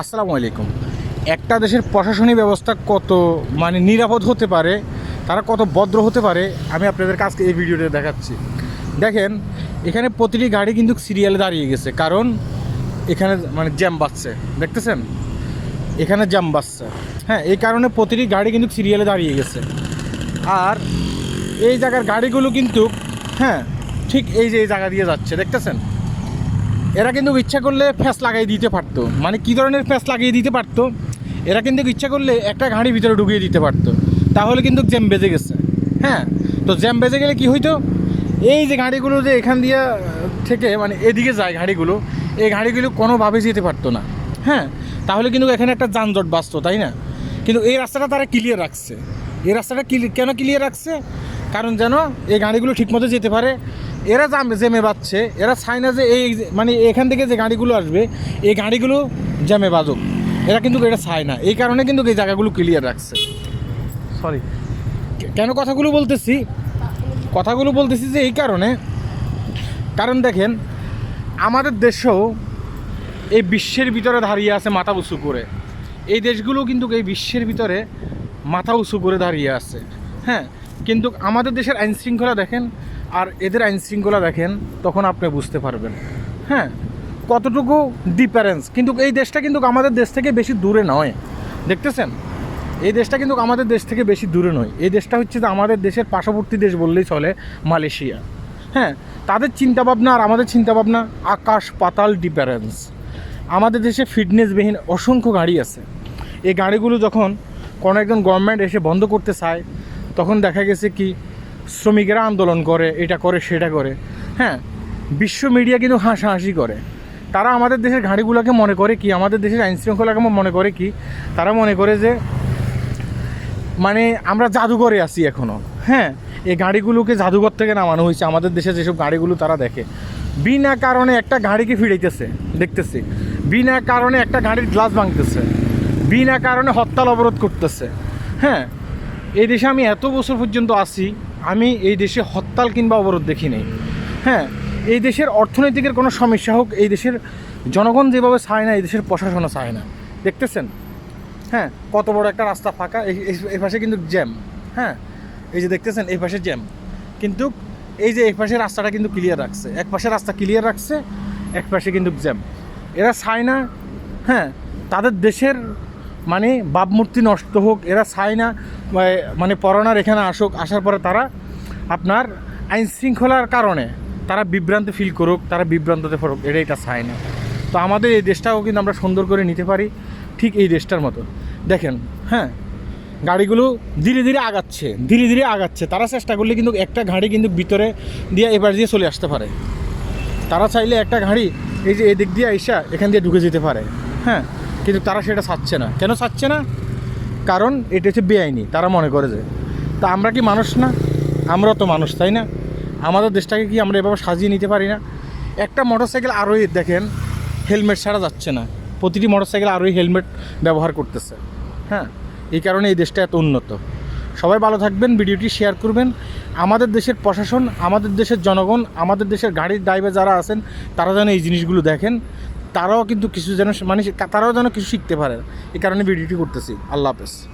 আসসালামু আলাইকুম। একটা দেশের প্রশাসনিক ব্যবস্থা কত মানে নিরাপদ হতে পারে, তারা কত ভদ্র হতে পারে, আমি আপনাদের কাছকে এই ভিডিওতে দেখাচ্ছি। দেখেন, এখানে প্রতিটি গাড়ি কিন্তু সিরিয়ালে দাঁড়িয়ে গেছে, কারণ এখানে মানে জ্যাম বাজছে, দেখতেছেন? এখানে জ্যাম বাজছে। হ্যাঁ এই কারণে প্রতিটি গাড়ি কিন্তু সিরিয়ালে দাঁড়িয়ে গেছে। আর এই জায়গার গাড়িগুলো কিন্তু হ্যাঁ ঠিক এই যে এই জায়গা দিয়ে যাচ্ছে, দেখতেছেন? এরা কিন্তু ইচ্ছা করলে ফ্যাস লাগিয়ে দিতে পারতো। মানে কী ধরনের ফ্যাস লাগিয়ে দিতে পারতো? এরা কিন্তু ইচ্ছা করলে একটা গাড়ি ভিতরে ঢুকিয়ে দিতে পারতো। তাহলে কিন্তু জ্যাম বেজে গেছে। হ্যাঁ? তো জ্যাম বেজে গেলে কি হইতো? এই যে গাড়িগুলো যে এখান দিয়ে থেকে মানে এদিকে যায় গাড়িগুলো এই গাড়িগুলো কোনোভাবে যেতে পারতো না। হ্যাঁ? তাহলে কিন্তু এখানে একটা যানজট বাঁচতো, তাই না? কিন্তু এই রাস্তাটা তারা ক্লিয়ার রাখছে। এই রাস্তাটা কেন ক্লিয়ার রাখছে? কারণ যেন এই গাড়িগুলো ঠিকমতো যেতে পারে। এরা জামে জেমে বাচ্ছে এরা চায় না যে এই যে- মানে এখান থেকে যে গাড়িগুলো আসবে এই গাড়িগুলো জ্যামে বাজুক। এরা কিন্তু এটা চায় না। এই কারণে কিন্তু এই জায়গাগুলো ক্লিয়ার রাখছে। সরি কেন কথাগুলো বলতেছি? কথাগুলো বলতেছি যে এই কারণে কারণ দেখেন আমাদের দেশেও এই বিশ্বের ভিতরে দাঁড়িয়ে আছে মাথা উঁচু করে। এই দেশগুলো কিন্তু এই বিশ্বের ভিতরে মাথা উঁচু করে দাঁড়িয়ে আছে। হ্যাঁ কিন্তু আমাদের দেশের আইনশৃঙ্খলা দেখেন আর এদের আইন শৃঙ্খলা দেখেন, তখন আপনি বুঝতে পারবেন। হ্যাঁ কতটুকু ডিফারেন্স কিন্তু এই দেশটা কিন্তু আমাদের দেশ থেকে বেশি দূরে নয়। দেখতেছেন? এই দেশটা কিন্তু আমাদের দেশ থেকে বেশি দূরে নয়। এই দেশটা হচ্ছে যে আমাদের দেশের পার্শ্ববর্তী দেশ বললেই চলে, মালয়েশিয়া। হ্যাঁ তাদের চিন্তাভাবনা আর আমাদের চিন্তাভাবনা, আকাশ পাতাল ডিফারেন্স আমাদের দেশে ফিটনেসবিহীন অসংখ্য গাড়ি আছে। এই গাড়িগুলো যখন কোনো একজন গভর্নমেন্ট এসে বন্ধ করতে চায়, তখন দেখা গেছে কি শ্রমিকেরা আন্দোলন করে, এটা করে, সেটা করে। হ্যাঁ বিশ্ব মিডিয়া কিন্তু হাসাহাসি করে। তারা আমাদের দেশের গাড়িগুলোকে মনে করে কি? আমাদের দেশের আইন শৃঙ্খলাকে মনে করে কি? তারা মনে করে যে মানে আমরা জাদুঘরে আছি এখনও হ্যাঁ এই গাড়িগুলোকে জাদুঘর থেকে নামানো হয়েছে। আমাদের দেশে যেসব গাড়িগুলো তারা দেখে। বিনা কারণে একটা গাড়িকে ফিরাইতেছে, দেখতেছি। বিনা কারণে একটা গাড়ির গ্লাস ভাঙতেছে। বিনা কারণে হরতাল অবরোধ করতেছে। হ্যাঁ এই দেশে আমি এত বছর পর্যন্ত আছি, আমি এই দেশে হরতাল কিংবা অবরোধ দেখি নাই। হ্যাঁ এই দেশের অর্থনৈতিকের কোনো সমস্যা হোক, এই দেশের জনগণ যেভাবে চায় না, এই দেশের প্রশাসনও চায় না। দেখতেছেন? হ্যাঁ কত বড় একটা রাস্তা ফাঁকা, এই- পাশে কিন্তু জ্যাম। হ্যাঁ এই যে দেখতেছেন, এই পাশে জ্যাম। কিন্তু এই যে এই পাশে রাস্তাটা কিন্তু ক্লিয়ার রাখছে। এক পাশে রাস্তা ক্লিয়ার রাখছে, এক পাশে কিন্তু জ্যাম। এরা চায় না হ্যাঁ তাদের দেশের মানে ভাবমূর্তি নষ্ট হোক, এরা চায় না মানে- পরনার এখানে আসুক, আসার পরে তারা আপনার আইন শৃঙ্খলার কারণে তারা বিভ্রান্তি ফিল করুক, তারা বিভ্রান্ততে পড়ুক, এটাই এটা চায় না তো আমাদের এই দেশটাও কিন্তু আমরা সুন্দর করে নিতে পারি ঠিক এই দেশটার মতো। দেখেন হ্যাঁ গাড়িগুলো ধীরে ধীরে আগাচ্ছে, ধীরে ধীরে আগাচ্ছে। তারা চেষ্টা করলে কিন্তু একটা গাড়ি কিন্তু ভিতরে দিয়ে এবার দিয়ে চলে আসতে পারে। তারা চাইলে একটা গাড়ি এই যে এদিক দিয়ে আইসা এখান দিয়ে ঢুকে যেতে পারে। হ্যাঁ কিন্তু তারা সেটা চাচ্ছে না। কেন চাচ্ছে না? কারণ এটা হচ্ছে বেআইনি, তারা মনে করে যে। তা আমরা কি মানুষ না? আমরা তো মানুষ, তাই না? আমাদের দেশটাকে কি আমরা এভাবে সাজিয়ে নিতে পারি না? একটা মোটরসাইকেল আরোই দেখেন, হেলমেট ছাড়া যাচ্ছে না। প্রতিটি মোটরসাইকেল আরোই হেলমেট ব্যবহার করতেছে। হ্যাঁ এই কারণে এই দেশটা এত উন্নত। সবাই ভালো থাকবেন, ভিডিওটি শেয়ার করবেন। আমাদের দেশের প্রশাসন, আমাদের দেশের জনগণ, আমাদের দেশের গাড়ির ড্রাইভার যারা আছেন, তারা যেন এই জিনিসগুলো দেখেন। তারাও কিন্তু কিছু যেন মানে তারাও যেন কিছু শিখতে পারে। এই কারণে ভিডিওটি করতেছি। আল্লাহ হাফেজ।